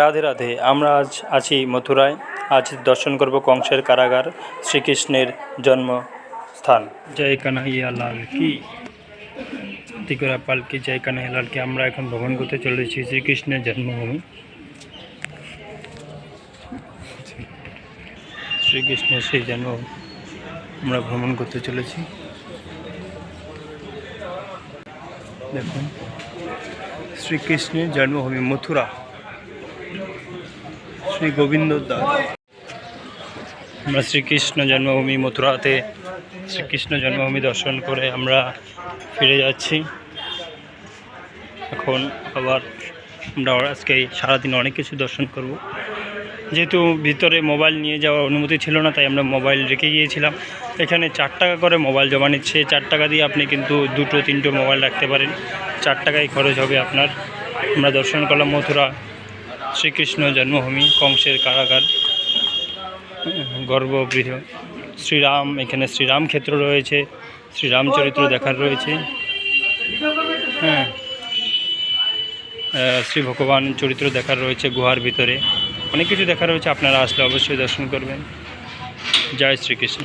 রাধে রাধে, আমরা আজ আছি মথুরায়। আজ দর্শন করব কংসের কারাগার, শ্রীকৃষ্ণের জন্মস্থান। জয় কানাইয়া লাল কি? তিকুরা পালকি জয় কানাইয়া লালকে আমরা এখন ভ্রমণ করতে চলেছি শ্রীকৃষ্ণের জন্মভূমি। শ্রীকৃষ্ণের সেই জন্ম আমরা ভ্রমণ করতে চলেছি। দেখুন, শ্রীকৃষ্ণের জন্মভূমি মথুরা। শ্রী গোবিন্দ দাস আমরা শ্রীকৃষ্ণ জন্মভূমি মথুরাতে শ্রীকৃষ্ণ জন্মভূমি দর্শন করে আমরা ফিরে যাচ্ছি। এখন আবার আমরা আজকে সারাদিন অনেক কিছু দর্শন করব। যেহেতু ভিতরে মোবাইল নিয়ে যাওয়ার অনুমতি ছিল না, তাই আমরা মোবাইল রেখে গিয়েছিলাম। এখানে চার টাকা করে মোবাইল জমা নিচ্ছে। চার টাকা দিয়ে আপনি কিন্তু দুটো, তিনটে মোবাইল রাখতে পারেন। চার টাকাই খরচ হবে আপনার। আমরা দর্শন করলাম মথুরা। শ্রীকৃষ্ণ জন্মভূমি, কংসের কারাগার, গর্ভগৃহ। শ্রীরাম, এখানে শ্রীরাম ক্ষেত্র রয়েছে শ্রীরাম চরিত্র দেখার রয়েছে। হ্যাঁ। শ্রী ভগবান চরিত্র দেখার রয়েছে গুহার ভিতরে। অনেক কিছু দেখার রয়েছে, আপনারা আসলে অবশ্যই দর্শন করবেন। জয় শ্রীকৃষ্ণ।